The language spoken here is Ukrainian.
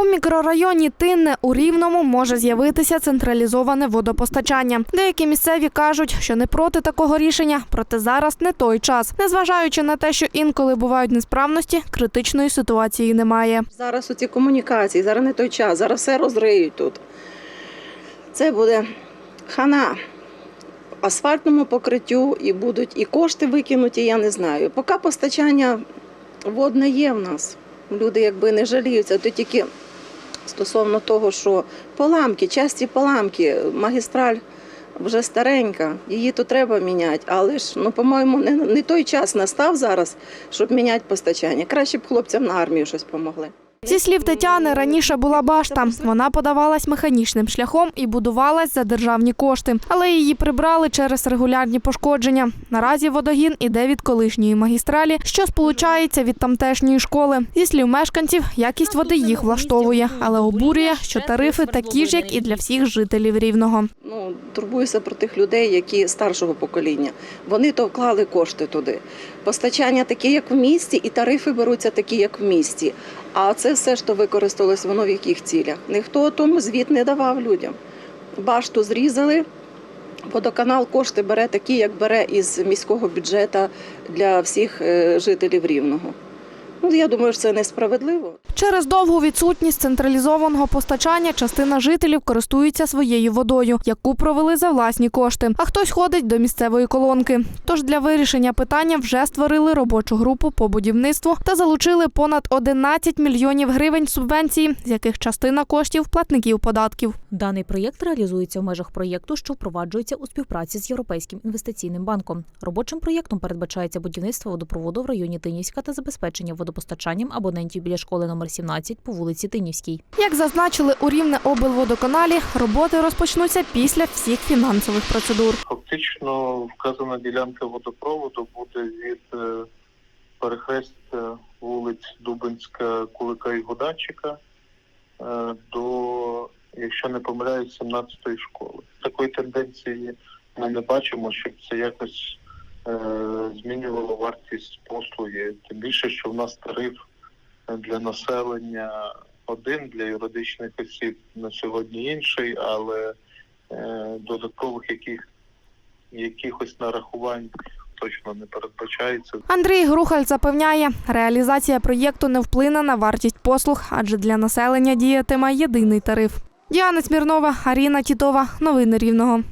У мікрорайоні Тинне у Рівному може з'явитися централізоване водопостачання. Деякі місцеві кажуть, що не проти такого рішення, проте зараз не той час. Незважаючи на те, що інколи бувають несправності, критичної ситуації немає. Зараз оці комунікації, зараз не той час, зараз все розриють тут. Це буде хана асфальтному покриттю і будуть і кошти викинуті, я не знаю. Поки постачання водне є в нас. Люди якби не жаліються, то тільки стосовно того, що поламки, часті поламки, магістраль вже старенька, її то треба міняти, але ж, ну, по-моєму, не, не той час настав зараз, щоб міняти постачання. Краще б хлопцям на армію щось помогли. Зі слів Тетяни, раніше була башта. Вона подавалась механічним шляхом і будувалась за державні кошти, але її прибрали через регулярні пошкодження. Наразі водогін іде від колишньої магістралі, що сполучається від тамтешньої школи. Зі слів мешканців, якість води їх влаштовує, але обурює, що тарифи такі ж, як і для всіх жителів рівного. Турбуюся про тих людей, які старшого покоління. Вони то вклали кошти туди. Постачання таке, як в місті, і тарифи беруться такі, як в місті. А це все, що використалось, воно в яких цілях. Ніхто тому звіт не давав людям. Башту зрізали. Водоканал кошти бере такі, як бере із міського бюджету для всіх е, жителів Рівного. Ну, я думаю, що це несправедливо. Через довгу відсутність централізованого постачання частина жителів користується своєю водою, яку провели за власні кошти. А хтось ходить до місцевої колонки. Тож для вирішення питання вже створили робочу групу по будівництву та залучили понад 11 мільйонів гривень субвенції, з яких частина коштів платників податків. Даний проєкт реалізується в межах проєкту, що впроваджується у співпраці з Європейським інвестиційним банком. Робочим проєктом передбачається будівництво водопроводу в районі Тинівська та забезпечення водопостачанням абонентів біля школи номер 17 по вулиці Тинівській. Як зазначили у Рівне облводоканалі, роботи розпочнуться після всіх фінансових процедур. Фактично вказана ділянка водопроводу буде від е, перехрестя вулиць Дубинська, Кулика і Гудачика е, до, якщо не помиляюсь, 17-ї школи. Такої тенденції ми не бачимо, щоб це якось е, змінювало вартість послуги. Тим більше, що в нас тариф для населення один, для юридичних осіб на сьогодні інший, але е, додаткових яких якихось нарахувань точно не передбачається. Андрій Грухаль запевняє, реалізація проєкту не вплине на вартість послуг, адже для населення діятиме єдиний тариф. Діана Смірнова, Аріна Тітова. Новини Рівного.